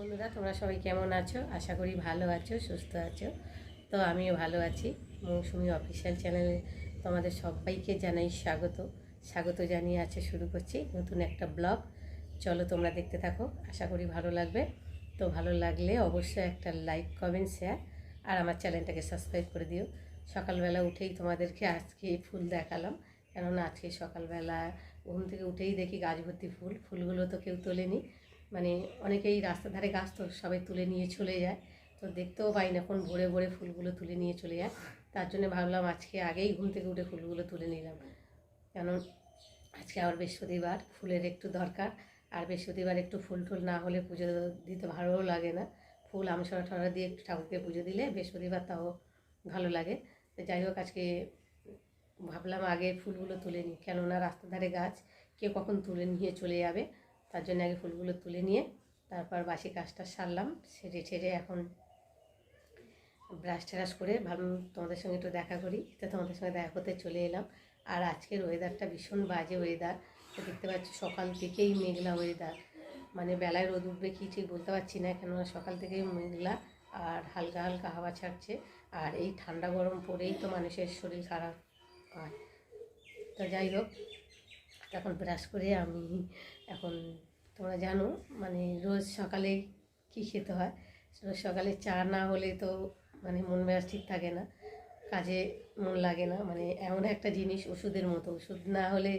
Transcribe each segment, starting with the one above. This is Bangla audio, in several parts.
বন্ধুরা, তোমরা সবাই কেমন আছো? আশা করি ভালো আছো, সুস্থ আছো। তো আমিও ভালো আছি। মৌসুমি অফিসিয়াল চ্যানেলে তোমাদের সবাইকে জানাই স্বাগত। স্বাগত জানিয়ে আছে শুরু করছি নতুন একটা ব্লগ। চলো তোমরা দেখতে থাকো, আশা করি ভালো লাগবে। তো ভালো লাগলে অবশ্যই একটা লাইক, কমেন্ট, শেয়ার, আর আমার চ্যানেলটাকে সাবস্ক্রাইব করে দিও। সকালবেলা উঠেই তোমাদেরকে আজকে ফুল দেখালাম। কেননা আজকে সকালবেলা ঘুম থেকে উঠেই দেখি গাছ ভর্তি ফুল। ফুলগুলো তো কেউ তোলেনি। মানে অনেকেই রাস্তার ধারে গাছ তো সবাই তুলে নিয়ে চলে যায়। তো দেখতেও পাই না কোন ভোরে ভোরে ফুলগুলো তুলে নিয়ে চলে যায়। তার জন্য ভাবলাম আজকে আগেই ঘুম থেকে উঠে ফুলগুলো তুলে নিলাম। কেন আজকে আবার বৃহস্পতিবার, ফুলের একটু দরকার। আর বৃহস্পতিবার একটু ফুল টুল না হলে পুজো দিতে ভালোও লাগে না। ফুল আমসরা ঠরা দিয়ে একটু ঠাকুরকে পুজো দিলে বৃহস্পতিবার তাও ভালো লাগে। তো যাই হোক আজকে ভাবলাম আগে ফুলগুলো তুলে নিই। কেননা রাস্তার ধারে গাছ কেউ কখন তুলে নিয়ে চলে যাবে? তার জন্য আগে ফুলগুলো তুলে নিয়ে তারপর বাসি কাজটা সারলাম, সেরে ছেড়ে এখন ব্রাশ ট্রাশ করে ভাবলাম তোমাদের সঙ্গে একটু দেখা করি। তো তোমাদের সঙ্গে দেখা করতে চলে এলাম। আর আজকের ওয়েদারটা ভীষণ বাজে ওয়েদার তো দেখতে পাচ্ছি সকাল থেকেই মেঘলা ওয়েদার মানে বেলায় রোদ উঠবে কি ঠিক বলতে পারছি না, কেননা সকাল থেকেই মেঘলা আর হালকা হালকা হাওয়া ছাড়ছে। আর এই ঠান্ডা গরম পরেই তো মানুষের শরীর খারাপ। হয় তো যাই হোক এখন ব্রাশ করে আমি এখন, তোমরা জানো মানে রোজ সকালে কী খেতে হয়? রোজ সকালে চা না হলে তো মানে মন মেজাজ ঠিক থাকে না, কাজে মন লাগে না মানে এমন একটা জিনিস, ওষুধের মতো। ওষুধ না হলে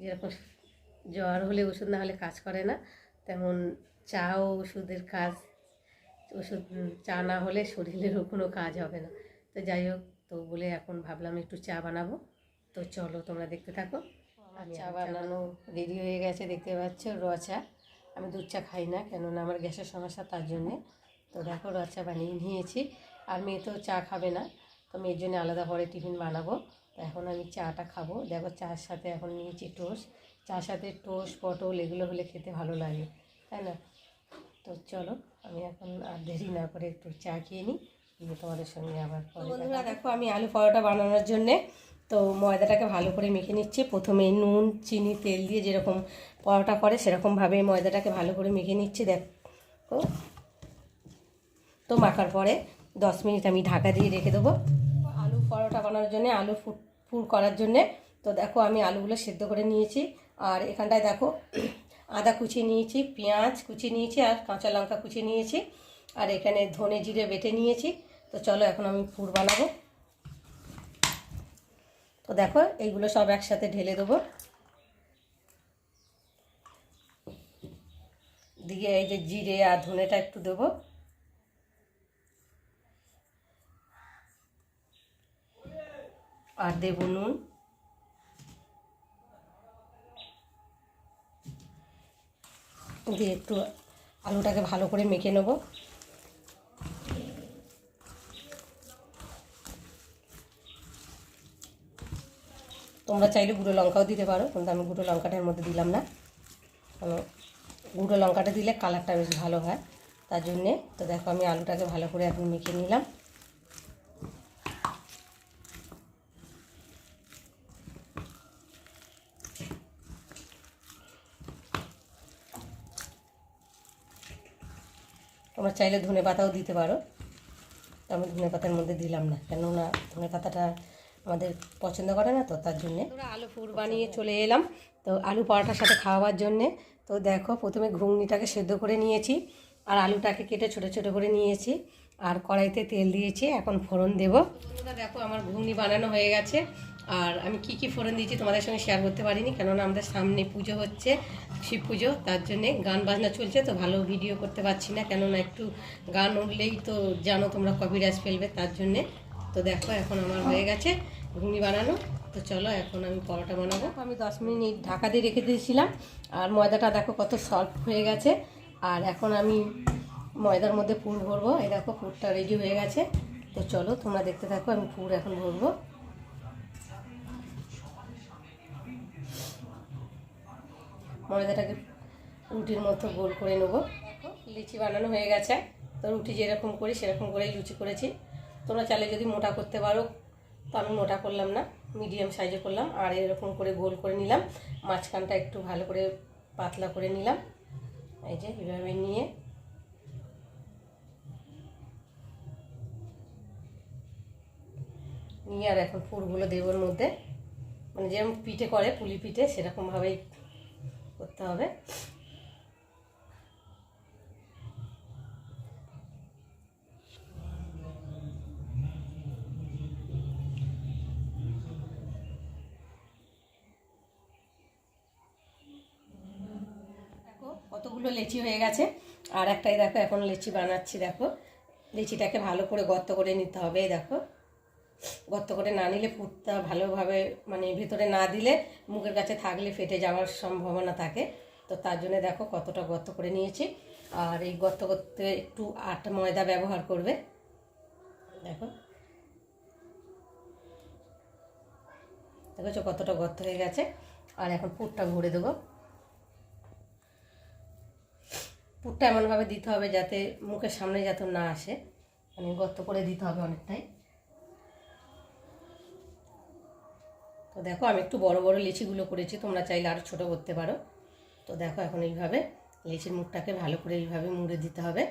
যেরকম জ্বর হলে ওষুধ না হলে কাজ করে না, তেমন চাও ওষুধের কাজ, ওষুধ, চা না হলে শরীরেরও কোনো কাজ হবে না। তো যাই হোক, তো বলে এখন ভাবলাম একটু চা বানাবো। তো চলো তোমরা দেখতে থাকো। আর চা বানানো রেডি হয়ে গেছে দেখতে পাচ্ছ র চা। আমি দুধ চা খাই না কেননা আমার গ্যাসের সমস্যা তার জন্যে। তো দেখো র চা বানিয়ে নিয়েছি। আর মেয়ে তো চা খাবে না তো মেয়ের জন্য আলাদা পরে টিফিন বানাবো। তো এখন আমি চাটা খাব। দেখো চার সাথে এখন নিয়েছি টোস্ট। চার সাথে টোস্ট পটল এগুলো হলে খেতে ভালো লাগে তাই না? তো চলো আমি এখন আর দেরি না করে একটু চা খেয়ে নিই। তোমাদের সঙ্গে আবার বন্ধুরা দেখো আমি আলু পরোটা বানানোর জন্যে তো ময়দাটাকে ভালো করে মেখে নিচ্ছি। প্রথমে নুন, চিনি, তেল দিয়ে যেরকম পরোটা করে সেরকমভাবে ময়দাটাকে ভালো করে মেখে নিচ্ছি, দেখো। তো মাখার পরে দশ মিনিট আমি ঢাকা দিয়ে রেখে দেবো আলু পরোটা বানানোর জন্য, আলু ফুট, ফুল করার জন্যে। তো দেখো আমি আলুগুলো সেদ্ধ করে নিয়েছি। আর এখানটায় দেখো আদা কুচি নিয়েছি, পেঁয়াজ কুচি নিয়েছি আর কাঁচা লঙ্কা কুচি নিয়েছি। আর এখানে ধনে জিরে বেটে নিয়েছি। তো চলো এখন আমি পুর বানাবো। তো দেখো, এইগুলো সব একসাথে ঢেলে দেবো। দিয়ে এই যে জিরে আর ধনেটা একটু দেবো। আর দেব নুন। দিয়ে একটু আলুটাকে ভালো করে মেখে নেব। তোমরা চাইলে গুঁড়ো লঙ্কাও দিতে পারো, কিন্তু আমি গুঁড়ো লঙ্কাটার মধ্যে দিলাম না। কারণ গুঁড়ো লঙ্কাটা দিলে কালারটা বেশ ভালো হয়, তার জন্যে তো দেখো আমি আলুটাকে ভালো করে একদম মেখে নিলাম। তোমরা চাইলে ধনে পাতাও দিতে পারো, তো আমি ধনে পাতার মধ্যে দিলাম না, কেননা ধনে পাতাটা আমাদের পছন্দ করে না তো তার জন্যে। আলু পুর বানিয়ে চলে এলাম। তো আলু পরোটার সাথে খাওয়াবার জন্যে। তো দেখো, প্রথমে ঘুগনিটাকে সেদ্ধ করে নিয়েছি। আর আলুটাকে কেটে ছোটো ছোটো করে নিয়েছি। আর কড়াইতে তেল দিয়েছি। এখন ফোড়ন দেবো। দেখো আমার ঘুগনি বানানো হয়ে গেছে। আর আমি কি কি ফোড়ন দিয়েছি তোমাদের সঙ্গে শেয়ার করতে পারিনি, কেননা আমাদের সামনে পুজো হচ্ছে, শিব পুজো। তার জন্যে গান বাজনা চলছে, তো ভালো ভিডিও করতে পারছি না। কেননা একটু গান উঠলেই তো জানো তোমরা কপিরাজ ফেলবে, তার জন্যে তো দেখো, এখন আমার হয়ে গেছে ঘুগনি বানানো। তো চলো, এখন আমি পরোটা বানাবো। আমি দশ মিনিট ঢাকা দিয়ে রেখে দিয়েছিলাম। আর ময়দাটা দেখো কত সফট হয়ে গেছে। আর এখন আমি ময়দার মধ্যে পুর ভরবো। এই দেখো, পুরটা রেডি হয়ে গেছে। তো চলো, তোমরা দেখতে থাকো, আমি পুর এখন ভরবো। ময়দাটাকে রুটির মতো গোল করে নেব। লিচি বানানো হয়ে গেছে। তো রুটি যেরকম করি, সেরকম করেই লুচি করেছি। তোমরা চাইলে যদি মোটা করতে পারো, তো আমি মোটা করলাম না মিডিয়াম সাইজে করলাম, আর এরকম করে গোল করে নিলাম, মাঝখানটা একটু ভালো করে পাতলা করে নিলাম, এই যে এভাবে নিয়ে। নিয়ে আর এখন ফুলগুলো দেবর মধ্যে মানে যেরকম পিঠে করে, পুলি পিঠে, সেরকমভাবেই করতে হবে। কতগুলো লেচি হয়ে গেছে। আর একটাই দেখো, এখন লেচি বানাচ্ছি, দেখো। লেচিটাকে ভালো করে গর্ত করে নিতে হবে দেখো। গর্ত করে না নিলে পুরটা ভালোভাবে মানে ভেতরে না দিলে মুখের কাছে থাকলে ফেটে যাওয়ার সম্ভাবনা থাকে। তো তার জন্য দেখো কতটা গর্ত করে নিয়েছি। আর এই গর্ত করতে একটু আটা ময়দা ব্যবহার করবে। দেখো। দেখেছ কতটা গর্ত হয়ে গেছে? আর এখন পুরটা ভরে দেবো। পুরটা এমনভাবে দিতে হবে যাতে মুখের সামনে যাতে না আসে। মানে গর্ত করে দিতে হবে অনেকটাই। তো দেখো, আমি একটু বড় বড় লিচিগুলো করেছি, তোমরা চাইলে আরও ছোটো করতে পারো। তো দেখো, এখন এইভাবে লিচির মুখটাকে ভালো করে এইভাবে মুড়ে দিতে হবে।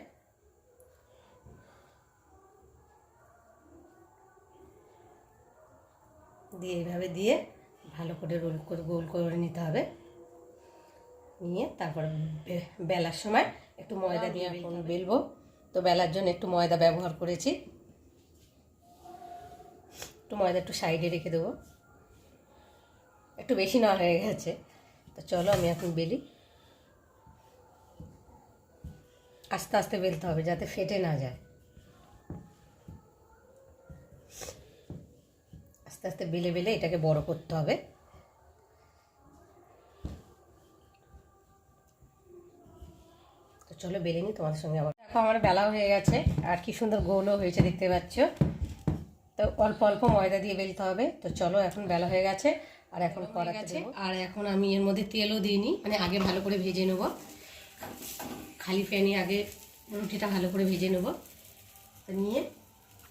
দিয়ে এইভাবে দিয়ে ভালো করে রোল করে, গোল করে নিতে হবে। নিয়ে তারপর বেলার সময় একটু ময়দা দিয়ে এখন বেলবো। তো বেলার জন্য একটু ময়দা ব্যবহার করেছি। একটু ময়দা একটু সাইডে রেখে দেবো। একটু বেশি না হয়ে গেছে। তো চলো আমি এখন বেলি। আস্তে আস্তে বেলতে হবে যাতে ফেটে না যায়। আস্তে আস্তে বেলে বেলে এটাকে বড় করতে হবে। বেলে নিই তোমাদের সঙ্গে আবার দেখো। আমার বেলা হয়ে গেছে আর কি সুন্দর গোলও হয়েছে দেখতে পাচ্ছ। তো অল্প অল্প ময়দা দিয়ে বেলতে হবে। তো চলো এখন বেলা হয়ে গেছে আর এখন করা গেছে। আর এখন আমি এর মধ্যে তেলও দিইনি মানে আগে ভালো করে ভেজে নেব। খালি প্যানে আগে রুটিটা ভালো করে ভেজে নেব। তো নিয়ে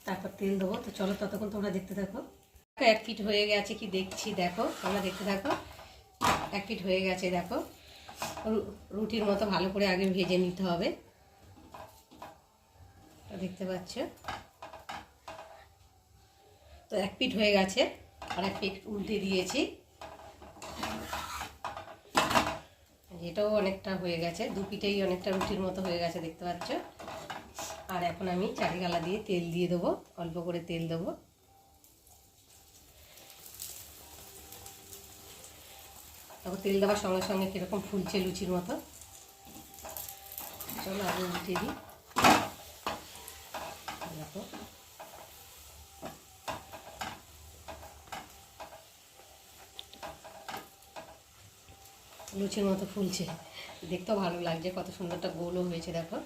তারপর তেল দেবো। তো চলো ততক্ষণ তোমরা দেখতে থাকো। এক ফিট হয়ে গেছে কি দেখছি দেখো তোমরা দেখতে থাকো। এক ফিট হয়ে গেছে দেখো। রুটির মতো ভালো করে আগে ভেজে নিতে হবে। দেখতে পাচ্ছ? তো এক পিঠ হয়ে গেছে, আর এক পিঠ উল্টে দিয়েছি। এটাও অনেকটা হয়ে গেছে, দু পিঠেই অনেকটা রুটির মতো হয়ে গেছে, দেখতে পাচ্ছ? আর এখন আমি চারিগালা দিয়ে তেল দিয়ে দেবো, অল্প করে তেল দেবো। তারপর তেল দেওয়ার সঙ্গে সঙ্গে কীরকম ফুলছে লুচির মতো। চলো আগে উল্টে দিই। লুচির মতো ফুলছে। দেখতেও ভালো লাগছে, কত সুন্দরটা গোলও হয়েছে, দেখো।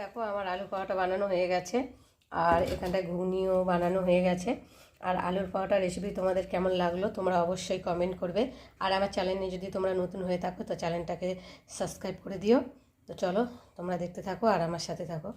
দেখো, আমার আলু পাওয়াটা বানানো হয়ে গেছে। আর এখানটায় ঘুগনিও বানানো হয়ে গেছে। আর আলুর পাওয়াটা রেসিপি তোমাদের কেমন লাগল তোমরা অবশ্যই কমেন্ট করবে। আর আমার চ্যানেলে যদি তোমরা নতুন হয়ে থাকো তো চ্যানেলটাকে সাবস্ক্রাইব করে দিও। তো চলো তোমরা দেখতে থাকো আর আমার সাথে থাকো।